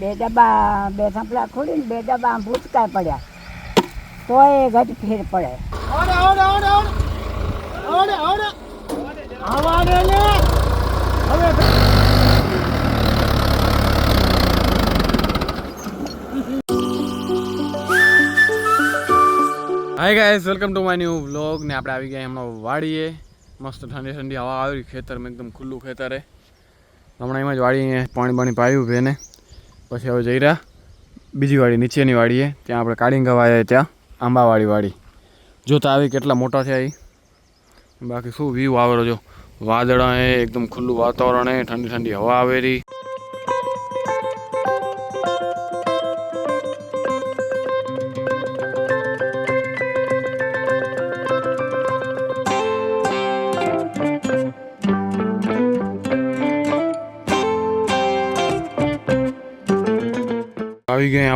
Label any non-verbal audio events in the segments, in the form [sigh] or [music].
બે ડબ્બા બે થંભલા ખોલીને બે ડબ્બા આમ ભૂચકા પડ્યા. તોય ઘટ ફેર પડે. Hi guys welcome to my new vlog ને આપણે આવી ગયા હમણાં વાડીએ. મસ્ત ઠંડી ઠંડી હવા આવી ખેતરમાં એકદમ ખુલ્લું ખેતર હમણાં એમાં જ વાડીએ પાણી બાણી પાયું ભેને પછી હવે જઈ રહ્યા. બીજી વાડી, નીચેની વાડીએ. ત્યાં આપણે કાળિંગા વાયા ત્યાં. આંબાવાળી વાડી. જોતા આવી કેટલા મોટા થયા એ બાકી શું વ્યૂ આવેલો જો વાદળા એકદમ ખુલ્લું વાતાવરણ ઠંડી ઠંડી હવા આવેલી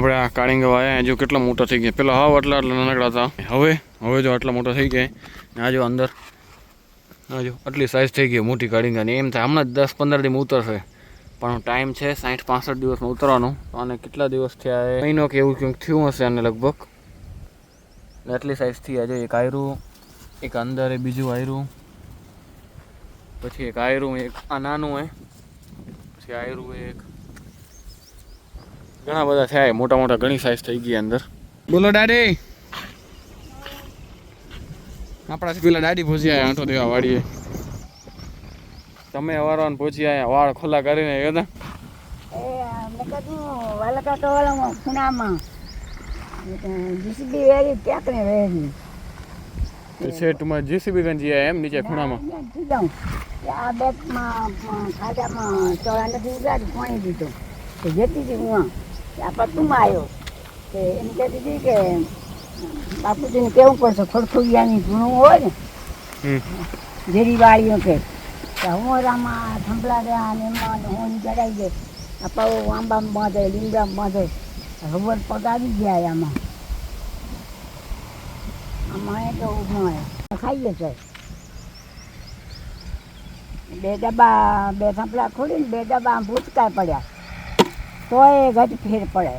આપણે આ કાળિંગા વાયા જો કેટલા મોટા થઈ ગયા. પેલા હાવ આટલા આટલા નાનકડા હતા. હવે હવે જો આટલા મોટા થઈ ગયા. આ જો અંદર, આ આટલી સાઇઝ થઈ ગઈ મોટી કાળિંગાની. એમ થાય હમણાં દસ પંદર દિવસ ઉતરશે. પણ ટાઈમ છે સાઠ પાસઠ દિવસમાં ઉતરવાનો. અને કેટલા દિવસ થયા એ? મહિનો કે એવું કંઈક થયું હશે અને લગભગ? આટલી સાઈઝ થઈ આજે એક આયરું, એક અંદર એ બીજું આયરું. પછી એક આયરું, એક આ નાનું એ. પછી આયરું એક ઘણા બધા થયા મોટા મોટા ઘણી સાઈઝ થઈ ગઈ અંદર. બોલો ડાડી આપણાથી પેલા ડાડી ભોજી આવ્યા આંટો દેવા વાળીએ. તમે અવારવાન ભોજી આવ્યા વાળ ખુલ્લા કરીને આવ્યા હતા. એ મેં કીધું વાલકા તો ઓલામાં ખૂણામાં. જીસીબી ગંજી એમ નીચે ખૂણામાં. આ બેગમાં ખાડામાં ચોળા નથી ઉગાડી પાણી દીધું. તો જતી હતી હું આ આવ્યો કે એમ કહેતી હતી કે બાપુજીને કેવું પડશે ખોડખોડિયાની ગુણું હોય ને ઝેરી વાળીઓ કે હોરામાં થંભલા રહ્યા અને એમાં હું જડાઈ ગઈ. આ પાવ આંબામાં બાંધે લીમડામાં બાંધે રબર પગાવી ગયા આમાં. આમાં એ તો ઊભા ખાઈએ છે બે ડબ્બા બે થંભલા ખોલીને બે ડબ્બા આમ ભૂચકા પડ્યા. તોય ઘટ ફેર પડે.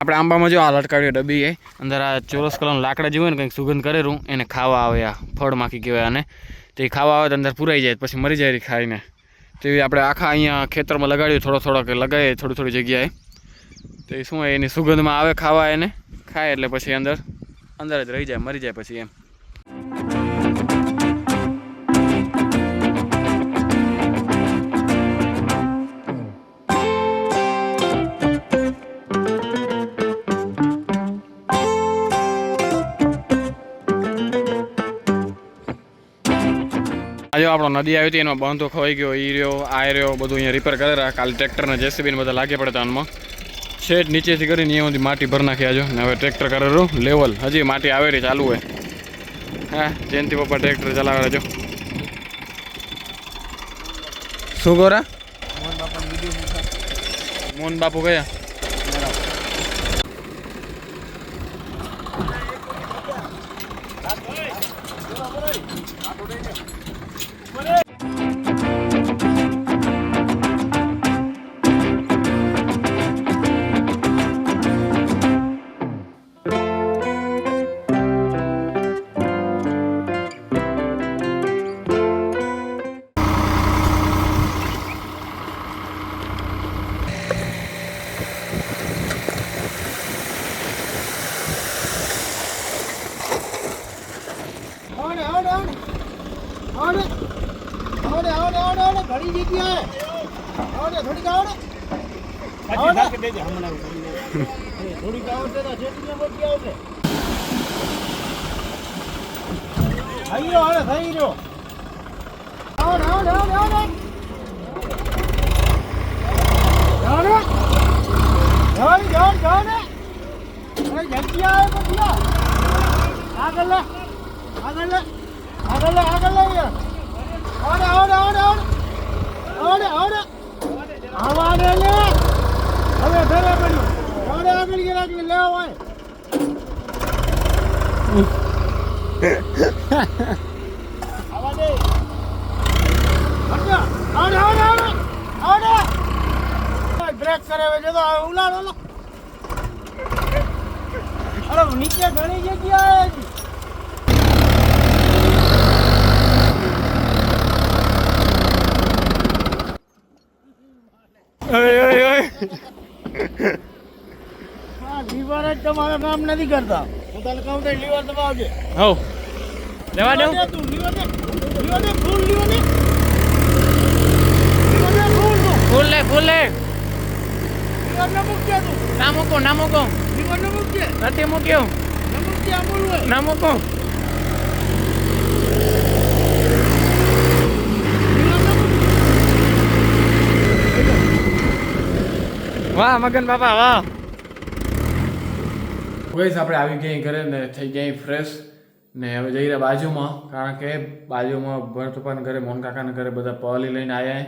આપણે આંબામાં જો આ લટકાવ્યો ડબ્બી એ અંદર આ ચોરસ કલરનું લાકડા જેવું હોય ને કંઈક સુગંધ કરેલું, એને ખાવા આવે આ ફળ માખી કહેવાય આને. તે ખાવા આવે તો અંદર પુરાઈ જાય, પછી મરી જાય ખાઈને. તો આપણે આખા અહીંયા ખેતરમાં લગાડ્યું, થોડો થોડો લગાવીએ, થોડી થોડી જગ્યાએ. તો એ શું એની સુગંધમાં આવે ખાવા એને? ખાય એટલે પછી અંદર અંદર જ રહી જાય, મરી જાય પછી એમ. આજે આપણો નદી આવી હતી, એનો બંધો ખોઈ ગયો, ઈ રહ્યો, આ રહ્યો, બધું અહીંયા રિપેર કરેલા. કાલે ટ્રેક્ટરને જેસીબીને બધા લાગે પડે આનમાં. શેડ નીચેથી કરીને અહીંયા માટી ભર નાખી આજો. ને હવે ટ્રેક્ટર કરેલું લેવલ હજી માટી આવેલી ચાલુ હોય. હા, જયંતિ પપ્પા ટ્રેક્ટર ચલાવે જો શું ગોરા મોહન બાપુ કયા? આવડે થોડીક આવડે. [laughs] થોડીક આવડે જેટલી મોટી આવડે. થઈ હવે થઈ રહ્યો આવડે આવડે આવડે. આવડે. આવડે જાણ જાણ અરે આવે પછી આગળ લે આગળ લે આગળ લે આગળ લે આવડે આવડે આવડે આવડે. આવડે આવડે. આવાને લે હવે ઘરે પડ્યું. ઘરે આગળ લે હોય. આવાને અચ્છા આવડે બ્રેક કરાવે છે તો ઉલાડો અરે, નીચે ઘણી જગ્યાએ લીવર જ તમારે કામ નથી કરતા. હું તને કહું તો લીવર દબાવજે. હો લેવા દઉં તું લીવર દે. લીવર દે ફૂલ લીવર દે. લીવર દે ફૂલ તું. ફૂલ લે ફૂલ લે. લીવર ન મૂકજે તું. ના મૂકો ના મૂકો. લીવર ન મૂકજે. નથી મૂક્યો. ના મૂકજે આ બોલવું. ના મૂકો. વાહ મગન બાપા વાહ. ગઈસ આપણે આવી ગયા ઘરે ને થઈ ગયા ફ્રેશ ને હવે જઈ રહ્યા બાજુમાં કારણ કે બાજુમાં ભરત ઘરે મોહન કાકાના ઘરે બધા પલી લઈને આવ્યા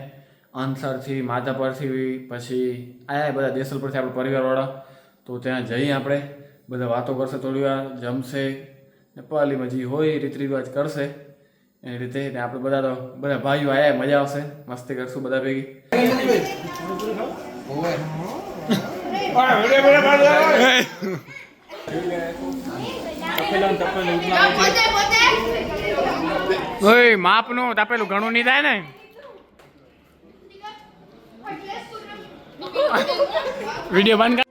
અંસરથી માધાપરથી પછી આવ્યા બધા દેસલ પરથી આપણે પરિવારવાળા. તો ત્યાં જઈ આપણે. બધા વાતો કરશે થોડી વાર જમશે ને પલીમાં જે હોય રીત રિવાજ કરશે. એની રીતે ને આપણે બધા તો બધા ભાઈઓ આવ્યા મજા આવશે. મસ્તી કરશું બધા ભેગી. ઓય, માપનું તાપેલું ઘણું નહીં થાય ને. વીડિયો બંધ કર.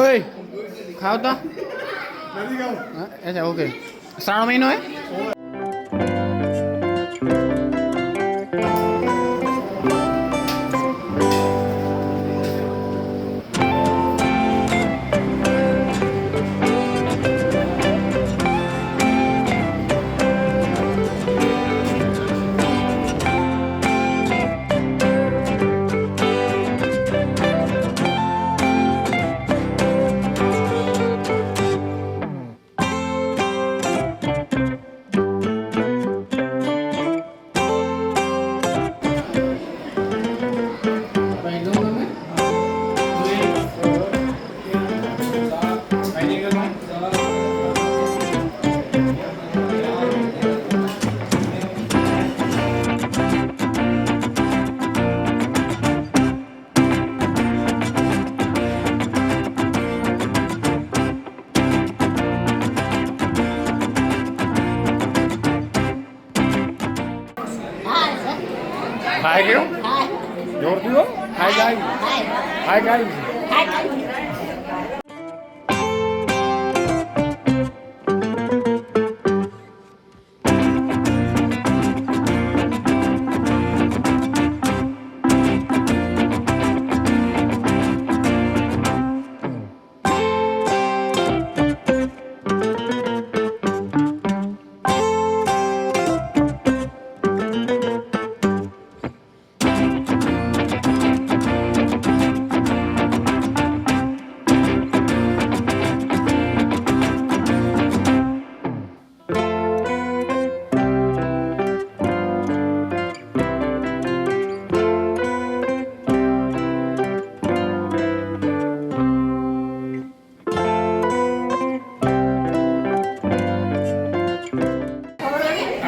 ઓય, ખાવ તો. અચ્છા ઓકે. શ્રાવણ મહિનો હે? ખાઈ ગયો? જોરથી હો? ખાઈ જાય ખાઈ. જાય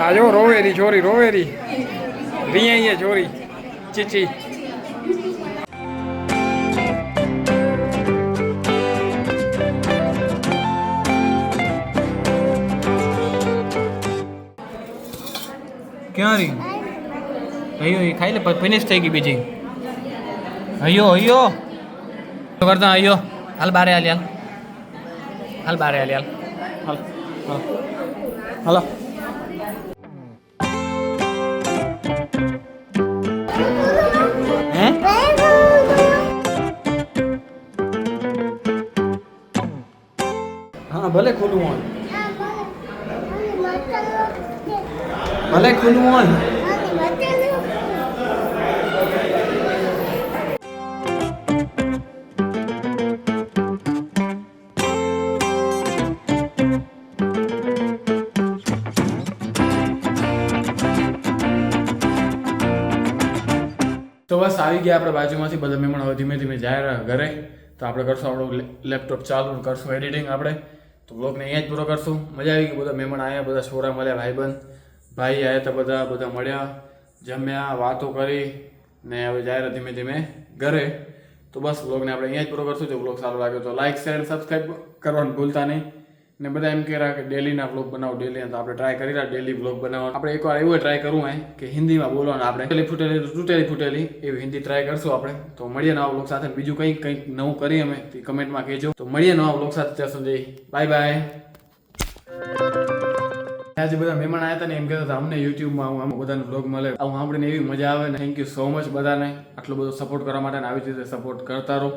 આ જો, રોવેરી ચોરી રોવેરી. રિયા ચોરી ચીચી. ક્યાં રી? હૈયો, એ ખાઈ લે ફિનિશ થઈ ગઈ બીજી. હૈયો હૈયો. કરતા હૈયો? હાલ બારે હાલ હાલ હાલ બારે હાલ હાલ હાલ. હાલો. હા, ભલે ખુલ્લું હોય. ભલે ખુલ્લું હોય. તો બસ આવી ગયા આપણે બાજુમાંથી બધા મહેમાન. હવે ધીમે ધીમે જાય ઘરે. તો આપણે કરશું આપણું લેપટોપ ચાલુ કરશું એડિટિંગ આપણે. તો બ્લોગને અહીંયા જ પૂરો કરશું. મજા આવી ગઈ, બધા મહેમાન આવ્યા બધા છોરા મળ્યા, ભાઈબંધ, ભાઈ આવ્યા હતા બધા બધા મળ્યા, જમ્યા, વાતો કરી ને હવે જાય ધીમે ધીમે ઘરે. તો બસ બ્લોગને આપણે અહીંયા જ પૂરો કરશું. જો બ્લોગ સારો લાગ્યો તો લાઈક શેર સબસ્ક્રાઈબ કરવાનું ભૂલતા નહીં. ને બધા એમ કહેરા કે ડેલીના બ્લોગ બનાવો, ડેલી તો આપણે ટ્રાય કરી રહ્યા, ડેલી બ્લોગ બનાવવા આપણે એકવાર એવું ટ્રાય કરવું હોય કે હિન્દીમાં બોલવાનું આપણે. ટેલી ફૂટેલી, તૂટેલી ફૂટેલી એવી હિન્દી ટ્રાય કરશું આપણે. તો મળીએ નવા બ્લોગ સાથે. બીજું કંઈક કંઈક નવું કરીએ અમે, તે કમેન્ટમાં કહેજો. તો મળીએ નવા બ્લોગ સાથે. ત્યાં સુધી બાય બાય આજે બધા મહેમાન આવ્યા હતા ને એમ કહેતા હતા, અમને યુટ્યુબમાં હું આમ બધાને બ્લોગ મળે. આવું સાંભળીને એવી મજા આવે ને. થેન્ક યુ સો મચ બધાને. આટલો બધો સપોર્ટ કરવા માટે આવી રીતે સપોર્ટ કરતા રહો.